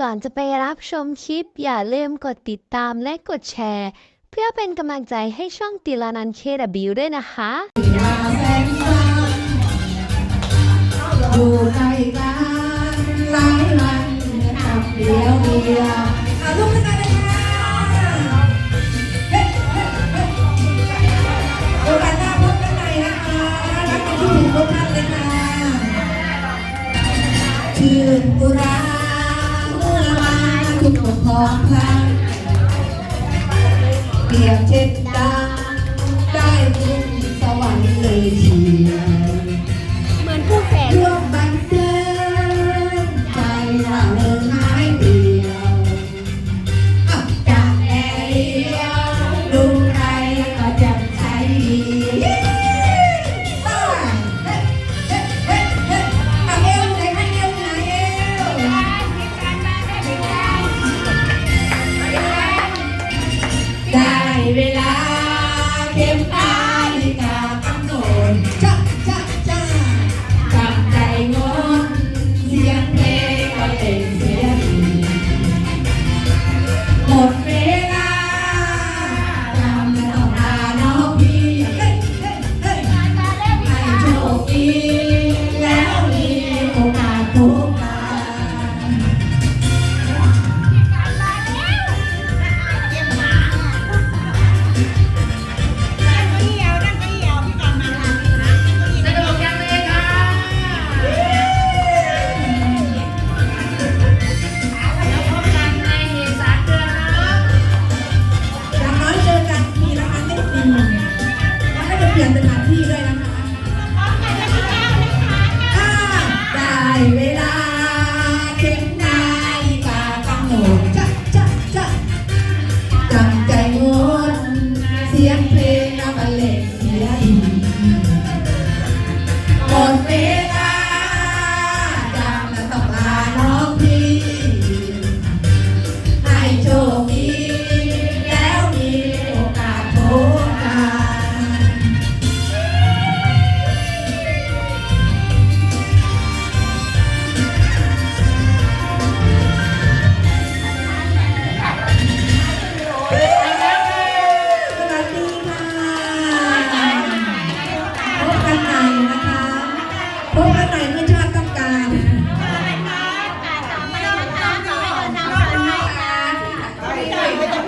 ก่อนจะไปรับชมคลิป อย่าลืมกดติดตามและกดแชร์ เพื่อเป็นกำลังใจให้ช่องติลานันเคดบิวด้วยนะคะมาแสนสานอยู่ใกล้กันหลายวันทำเดียวเดียวอาลุกขึ้นมาเลยค่ะเฮ้เฮ้เฮ้โอกาสหน้าพบกันใหม่นะคะรักกันที่ถึงทุกท่านเลยค่ะชื่นอุรา ก็พร้อพันเปรียบเช่นดังได้บุญสวเทีเดียว морф.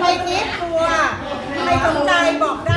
ใครคิดตัวใครสนใจบอกได้